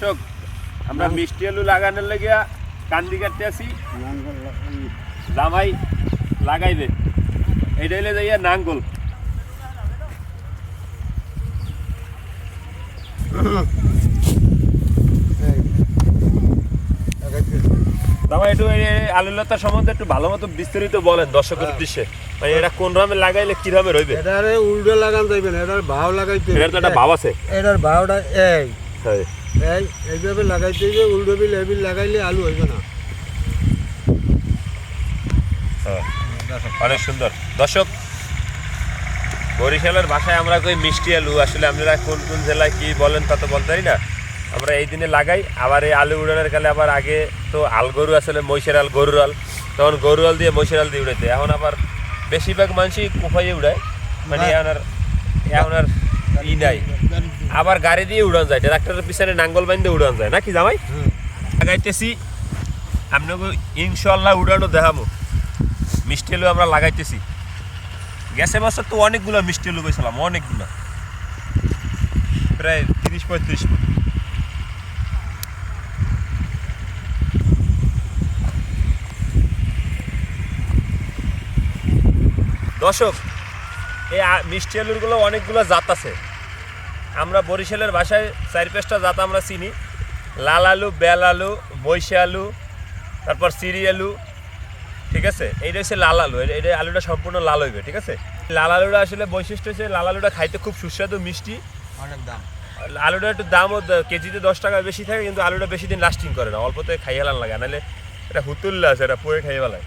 দর্শক, আমরা মিষ্টি আলু লাগানোর লেগে কান্দি কাটতে আসি। জামাই লাগাইবে এইটা হইলে যাইয়া নাঙ্গল। জামাই একটু আলু লতা সম্বন্ধে একটু ভালো মতো বিস্তারিত বলেন দর্শকের উদ্দেশ্যে। মানে এটা কোন রামে লাগাইলে কি রামে রইবে? এটারে উল্টো লাগান যাইবে না এটার ভাও লাগাইতে। এটার তো একটা ভাব আছে। এটার ভাওটা এই। হ্যাঁ। এই এইভাবে লাগাইতে হইবে উল্টো বিল এবিল লাগাইলে আলু হইবে না হ্যাঁ। অনেক সুন্দর দর্শক বরিশালের ভাষায় আমরা কই মিষ্টি আলু আসলে আপনারা কোন কোন জেলায় কি বলেন তা তো বলতে না আমরা এই দিনে লাগাই আবার এই আলু উড়ানোর কালে আবার আগে তো আল গরু আসলে মহিষের আল গরুর আল তখন গরুর আল দিয়ে মহিষের আল দিয়ে উড়াইতে এখন আবার বেশিরভাগ মানুষই কুফাইয়ে উড়ায় মানে এখন আর এখন আর ই নাই আবার গাড়ি দিয়ে উড়ান যায় ট্রাক্টরের পিছনে নাঙ্গল বাইন্দে উড়ান যায় নাকি জামাই? লাগাইতেছি আপনাকে ইনশাল্লাহ উড়ানো দেখাবো। মিষ্টি আলু আমরা লাগাইতেছি। গ্যাসে বছর তো অনেকগুলো মিষ্টি আলু গেছিলাম অনেকগুলো। প্রায় তিরিশ পঁয়ত্রিশ ফুট। দর্শক এই মিষ্টি আলুরগুলো অনেকগুলো জাত আছে। আমরা বরিশালের ভাষায় চার পাঁচটা জাত আমরা চিনি। লাল আলু বেল আলু বৈশে আলু তারপর সিরি আলু ঠিক আছে? এইটা হচ্ছে লাল আলু। এটা- আলুটা সম্পূর্ণ লাল হইবে ঠিক আছে? লাল আলুটা আসলে বৈশিষ্ট্য হচ্ছে লাল আলুটা খাইতে খুব সুস্বাদু মিষ্টি। অনেক দাম। আলুটা একটু দামও কেজিতে দশ টাকা বেশি থাকে কিন্তু আলুটা বেশি দিন লাস্টিং করে না। অল্পতে খাইয়ে লাগে নাহলে এটা হুতুল্লা আছে এটা পুয়ে খাইয়ে বেলায়